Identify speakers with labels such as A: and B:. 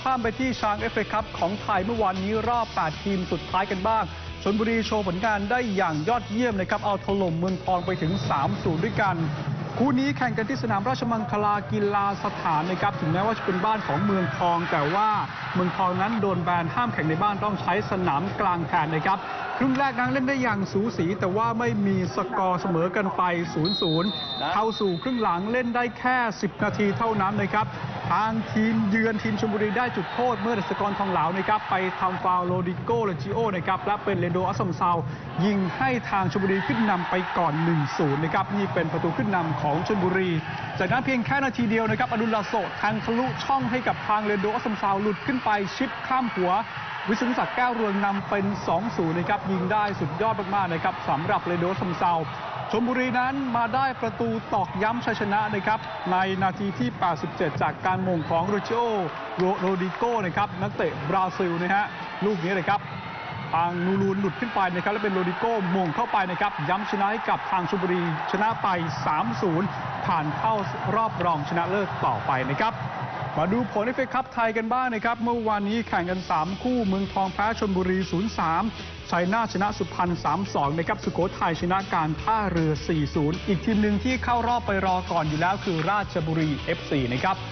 A: ข้ามไปที่ช้างเอฟเอคัพของไทยเมื่อวานนี้รอบ 8 ทีมสุดท้ายกันบ้างชนบุรีโชว์ผลงานได้อย่างยอดเยี่ยมนะครับ เอาถล่มเมืองทองไปถึง 3-0 ด้วยกัน คู่นี้แข่งกันที่สนามราชมังคลากีฬาสถานนะครับ ถึงแม้ว่าจะเป็นบ้านของเมืองทอง แต่ว่าเมืองทองนั้นโดนแบนห้ามแข่งในบ้านต้องใช้สนามกลางแทนนะครับครึ่งแรกนั้นเล่นได้อย่างสูสี แต่ว่าไม่มีสกอร์เสมอกันไป 0-0 เข้าสู่ครึ่งหลังเล่นได้แค่ 10 นาทีเท่านั้นนะครับทางทีมเยือนทีมชลบุรีได้จุดโทษเมื่อดัชกรทองเหลานะครับไปทำฟาวโรดิโกเลจิโอนะครับและเป็นเลโดอัสซัมซาวยิงให้ทางชลบุรีขึ้นนำไปก่อน 1-0 นะครับนี่เป็นประตูขึ้นนำของชลบุรี จากนั้นเพียงแค่นาทีเดียวนะครับอดุลลาโซทางทะลุช่องให้กับทางเลโดอัสซัมซาวหลุดขึ้นไปชิดข้ามหัว วิศนุศักดิ์แก้วเรืองนำเป็น 2-0 นะครับ ยิงได้สุดยอดมากๆนะครับสำหรับเรโดซัมเซาชมบุรีนั้นมาได้ประตูตอกย้ำชัยชนะนะครับ ในนาทีที่ 87 จากการมงของโรเจโอโรโรดิโก้นะครับนักเตะบราซิลนะฮะลูกนี้เลยครับทางนูรูนหลุดขึ้นไปนะครับ แล้วเป็นโรดิโก้มงเข้าไปนะครับ ย้ำชนะให้กับทางชลบุรีชนะไป 3-0 ผ่านเข้ารอบรองชนะเลิศต่อไปนะครับ มาดูผลเอฟเอคัพไทยกันบ้างนะครับ เมื่อวานนี้แข่งกัน 3 คู่เมืองทองแพ้ชนบุรี 0-3ชัยนาชนะสุพรรณ 3-2 นะครับ สุโขทัยชนะการท่าเรือ 4-0 อีกทีมหนึ่งที่เข้ารอบไปรอก่อนอยู่แล้วคือราชบุรี FC นะครับ